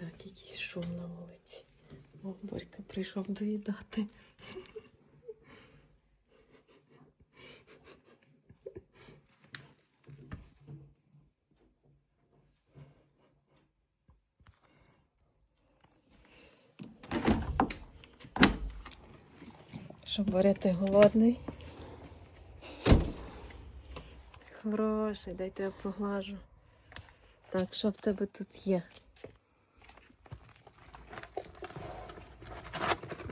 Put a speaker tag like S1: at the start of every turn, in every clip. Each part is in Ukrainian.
S1: Так, якийсь шум на вулиці. О, Борька прийшов доїдати. Що, Боря, ти голодний? Хороший, дай тебе поглажу. Так, що в тебе тут є?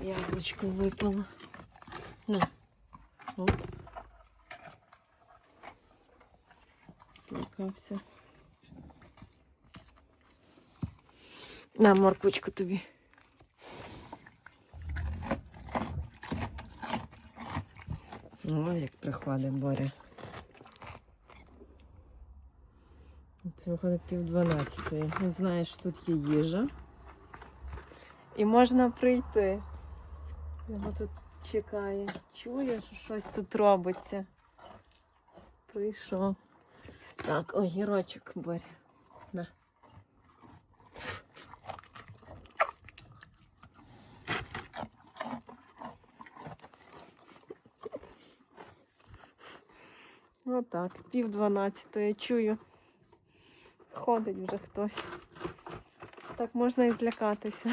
S1: Яблучко випало. На. Оп. Злякався. На морквочку тобі. О, як приходить Боря. Це виходить пів дванадцятої. Він знає, що тут є їжа. І можна прийти. Його тут чекає. Чує, що щось тут робиться. Прийшов. Так, огірочок Боря. На. Отак, пів дванадцятої чую. Ходить вже хтось. Так можна і злякатися.